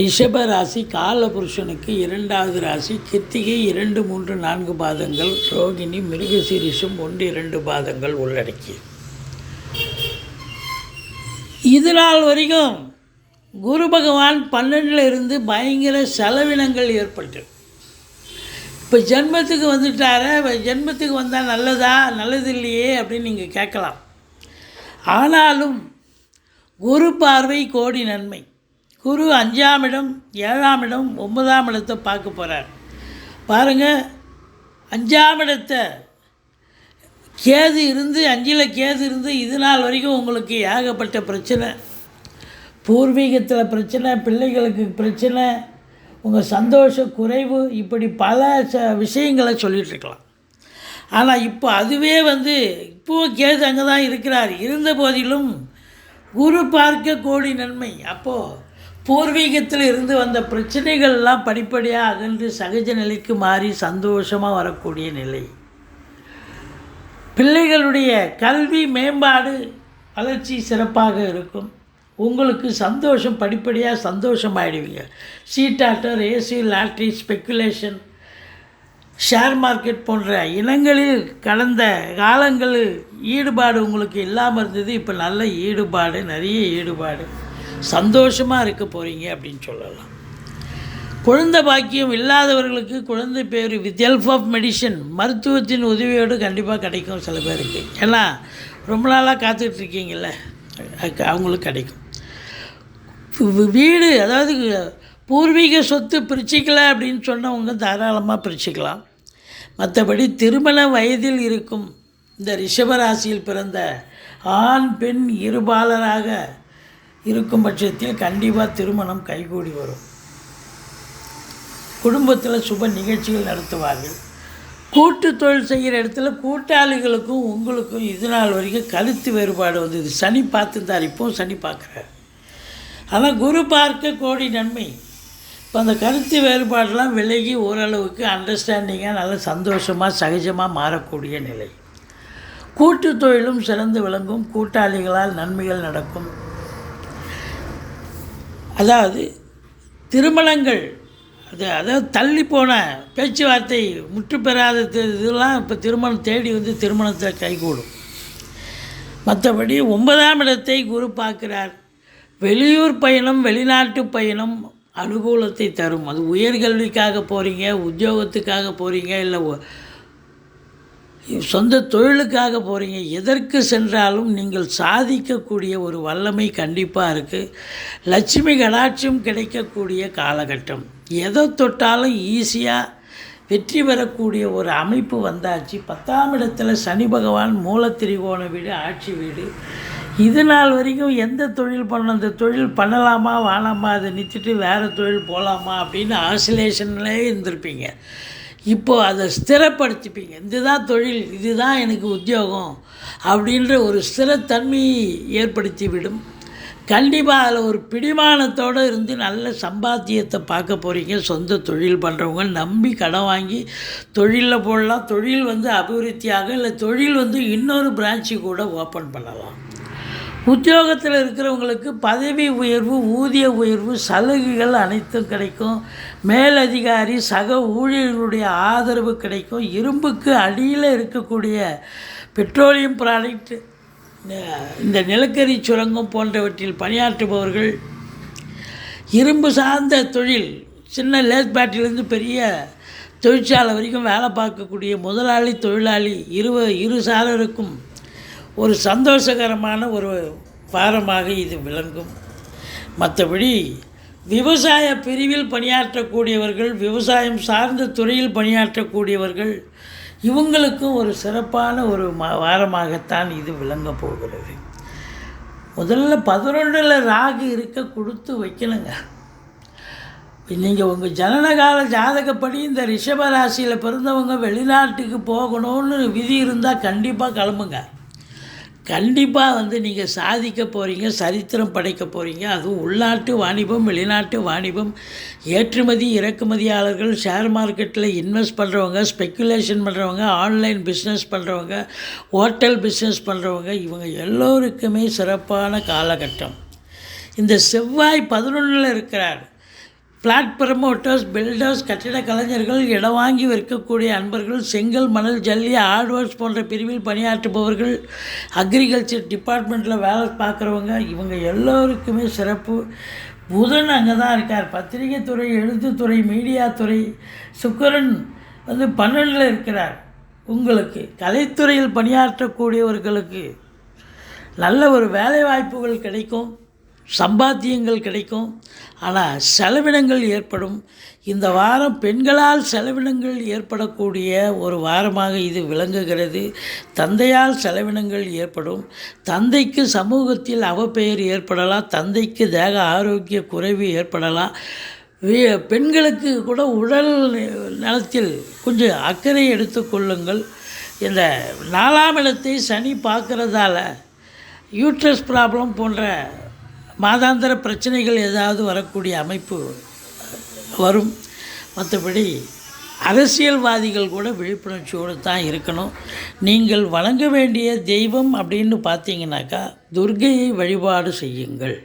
ரிஷப ராசி காலபுருஷனுக்கு இரண்டாவது ராசி கித்திகை இரண்டு மூன்று நான்கு பாதங்கள் ரோகிணி மிருகசீரிஷம் ஒன்று இரண்டு பாதங்கள் உள்ளடக்கி இது நாள் வரைக்கும் குரு பகவான் பன்னெண்டில் இருந்து பயங்கர செலவினங்கள் ஏற்பட்டு. இப்போ ஜென்மத்துக்கு வந்துட்டார? ஜென்மத்துக்கு வந்தால் நல்லதா? நல்லது இல்லையே அப்படின்னு நீங்கள் கேட்கலாம். ஆனாலும் குரு பார்வை கோடி நன்மை. குரு அஞ்சாம் இடம் ஏழாம் இடம் ஒன்பதாம் இடத்தை பார்க்க போகிறார் பாருங்கள் அஞ்சாம் இடத்தை கேது இருந்து அஞ்சில் கேது இருந்து இது நாள் வரைக்கும் உங்களுக்கு ஏகப்பட்ட பிரச்சனை. பூர்வீகத்தில் பிரச்சனை பிள்ளைகளுக்கு பிரச்சனை உங்கள் சந்தோஷ குறைவு இப்படி பல ச விஷயங்களை சொல்லிகிட்ருக்கலாம் ஆனால் இப்போ அதுவே வந்து இப்போவும் கேது அங்கே தான் இருக்கிறார். இருந்த போதிலும் குரு பார்க்க கோடி நன்மை. அப்போது பூர்வீகத்தில் இருந்து வந்த பிரச்சனைகள்லாம் படிப்படியாக அகன்று சகஜ நிலைக்கு மாறி சந்தோஷமாக வரக்கூடிய நிலை. பிள்ளைகளுடைய கல்வி மேம்பாடு வளர்ச்சி சிறப்பாக இருக்கும். உங்களுக்கு சந்தோஷம் படிப்படியாக சந்தோஷமாயிடுவீங்க. சீட்டாட்டர் ஏசி லாட்ரி ஸ்பெக்குலேஷன் ஷேர் மார்க்கெட் போன்ற இனங்களில் கடந்த காலங்களில் ஈடுபாடு உங்களுக்கு இல்லாமல் இருந்தது. இப்போ நல்ல ஈடுபாடு நிறைய ஈடுபாடு. சந்தோஷமாக இருக்க போகிறீங்க அப்படின்னு சொல்லலாம். குழந்தை பாக்கியம் இல்லாதவர்களுக்கு குழந்தை bear with help of medicine மருத்துவத்தின் உதவியோடு கண்டிப்பாக கிடைக்கும் சில பேருக்கு. ஏன்னா ரொம்ப நாளாக காத்துட்ருக்கீங்கள அவங்களுக்கு கிடைக்கும். வீடு அதாவது பூர்வீக சொத்து பிரிச்சிக்கல அப்படின்னு சொன்னவங்க தாராளமாக பிரிச்சுக்கலாம். மற்றபடி திருமண வயதில் இருக்கும் இந்த ரிஷபராசியில் பிறந்த ஆண் பெண் இருபாலராக இருக்கும் பட்சத்தில் கண்டிப்பாக திருமணம் கைகூடி வரும். குடும்பத்தில் சுப நிகழ்ச்சிகள் நடத்துவார்கள். கூட்டு தொழில் செய்கிற இடத்துல கூட்டாளிகளுக்கும் உங்களுக்கும் இது நாள் வரைக்கும் கருத்து வேறுபாடு வந்தது. சனி பார்த்துருந்தார் இப்போவும் சனி பார்க்குறார். ஆனால் குரு பார்க்க கோடி நன்மை. இப்போ அந்த கருத்து வேறுபாடெல்லாம் விலகி ஓரளவுக்கு அண்டர்ஸ்டாண்டிங்காக நல்ல சந்தோஷமாக சகஜமாக மாறக்கூடிய நிலை. கூட்டு தொழிலும் சிறந்து விளங்கும். கூட்டாளிகளால் நன்மைகள் நடக்கும். அதாவது திருமணங்கள் அது அதாவது தள்ளி போன பேச்சுவார்த்தை முற்று பெறாத இதெல்லாம் இப்போ திருமணம் தேடி வந்து திருமணத்தை கைகூடும். மற்றபடி ஒன்பதாம் இடத்தை குரு பார்க்கிறார். வெளியூர் பயணம் வெளிநாட்டு பயணம் அனுகூலத்தை தரும். அது உயர்கல்விக்காக போகிறீங்க உத்தியோகத்துக்காக போகிறீங்க இல்லை ஒ- சொந்த தொழிலுக்காக போகிறீங்க எதற்கு சென்றாலும் நீங்கள் சாதிக்கக்கூடிய ஒரு வல்லமை கண்டிப்பாக இருக்குது லட்சுமி கடாட்சியம் கிடைக்கக்கூடிய காலகட்டம். எதை தொட்டாலும் ஈஸியாக வெற்றி பெறக்கூடிய ஒரு அமைப்பு வந்தாச்சு. பத்தாம் இடத்துல சனி பகவான் மூலத்திரிகோண வீடு ஆட்சி வீடு. இது நாள் வரைக்கும் எந்த தொழில் பண்ணணும்? அந்த தொழில் பண்ணலாமா வாழாமா அதை நிறுத்திட்டு வேறு தொழில் போகலாமா அப்படின்னு ஆசிலேஷன்லேயே இருந்திருப்பீங்க. இப்போது அதை ஸ்திரப்படுத்திப்பீங்க. இதுதான் தொழில் இதுதான் எனக்கு உத்தியோகம் அப்படின்ற ஒரு ஸ்திரத்தன்மையை ஏற்படுத்தி விடும் கண்டிப்பாக அதில் ஒரு பிடிமானத்தோடு இருந்து நல்ல சம்பாத்தியத்தை பார்க்க போகிறீங்க சொந்த தொழில் பண்ணுறவங்க நம்பி கடன் வாங்கி தொழிலில் போடலாம். தொழில் வந்து அபிவிருத்தியாக இல்லை தொழில் வந்து இன்னொரு பிரான்ச்சு கூட ஓப்பன் பண்ணலாம். உத்தியோகத்தில் இருக்கிறவங்களுக்கு பதவி உயர்வு ஊதிய உயர்வு சலுகைகள் அனைத்தும் கிடைக்கும். மேலதிகாரி சக ஊழியர்களுடைய ஆதரவு கிடைக்கும். இரும்புக்கு அடியில் இருக்கக்கூடிய பெட்ரோலியம் ப்ராடக்ட் இந்த நிலக்கரி சுரங்கம் போன்றவற்றில் பணியாற்றுபவர்கள் இரும்பு சார்ந்த தொழில் சின்ன லேஸ் பேட்டரியிலேருந்து பெரிய தொழிற்சாலை வரைக்கும் வேலை பார்க்கக்கூடிய முதலாளி தொழிலாளி இரு இரு சாரருக்கும் ஒரு சந்தோஷகரமான ஒரு வாரமாக இது விளங்கும். மற்றபடி விவசாய பிரிவில் பணியாற்றக்கூடியவர்கள் விவசாயம் சார்ந்த துறையில் பணியாற்றக்கூடியவர்கள் இவங்களுக்கும் ஒரு சிறப்பான ஒரு வாரமாகத்தான் இது விளங்க போகிறது. முதல்ல பதினொன்றில் ராகு இருக்க கொடுத்து வைக்கணுங்க. நீங்கள் உங்கள் ஜனனகால ஜாதகப்படி இந்த ரிஷப ராசியில் பிறந்தவங்க வெளிநாட்டுக்கு போகணும்னு விதி இருந்தால் கண்டிப்பாக கிளம்புங்க. கண்டிப்பாக வந்து நீங்கள் சாதிக்க போகிறீங்க சரித்திரம் படைக்க போகிறீங்க அதுவும் உள்நாட்டு வாணிபம் வெளிநாட்டு வாணிபம் ஏற்றுமதி இறக்குமதியாளர்கள் ஷேர் மார்க்கெட்டில் இன்வெஸ்ட் பண்ணுறவங்க ஸ்பெக்குலேஷன் பண்ணுறவங்க ஆன்லைன் பிஸ்னஸ் பண்ணுறவங்க ஹோட்டல் பிஸ்னஸ் பண்ணுறவங்க இவங்க எல்லோருக்குமே சிறப்பான காலகட்டம். இந்த செவ்வாய் பதினொன்றில் இருக்கிறார். ஃப்ளாட் ப்ரமோட்டர்ஸ் பில்டர்ஸ் கட்டிட கலைஞர்கள் இடம் வாங்கி விற்கக்கூடிய அன்பர்கள் செங்கல் மணல் ஜல்லி ஹார்ட்வேர்ஸ் போன்ற பிரிவில் பணியாற்றுபவர்கள் அக்ரிகல்ச்சர் டிபார்ட்மெண்ட்டில் வேலை பார்க்குறவங்க இவங்க எல்லோருக்குமே சிறப்பு. புதன் அங்கே தான் இருக்கார். பத்திரிகை துறை எழுத்துத்துறை மீடியா துறை. சுக்கரன் வந்து பன்னெண்டில் இருக்கிறார். உங்களுக்கு கலைத்துறையில் பணியாற்றக்கூடியவர்களுக்கு நல்ல ஒரு வேலை வாய்ப்புகள் கிடைக்கும். சம்பாத்தியங்கள் கிடைக்கும் ஆனால் செலவினங்கள் ஏற்படும். இந்த வாரம் பெண்களால் செலவினங்கள் ஏற்படக்கூடிய ஒரு வாரமாக இது விளங்குகிறது. தந்தையால் செலவினங்கள் ஏற்படும். தந்தைக்கு சமூகத்தில் அவப்பெயர் ஏற்படலாம் தந்தைக்கு தேக ஆரோக்கிய குறைவு ஏற்படலாம். வே- பெண்களுக்கு கூட உடல் நலத்தில் கொஞ்சம் அக்கறை எடுத்துக்கொள்ளுங்கள் இந்த நாலாம் இடத்தை சனி பார்க்குறதால யூட்ரஸ் ப்ராப்ளம் போன்ற மாதாந்திர பிரச்சனைகள் ஏதாவது வரக்கூடிய அமைப்பு வரும். மற்றபடி அரசியல்வாதிகள் கூட விழிப்புணர்ச்சியோடு தான் இருக்கணும். நீங்கள் வழங்க வேண்டிய தெய்வம் அப்படின்னு பார்த்தீங்கன்னாக்கா துர்கையை வழிபாடு செய்யுங்கள்.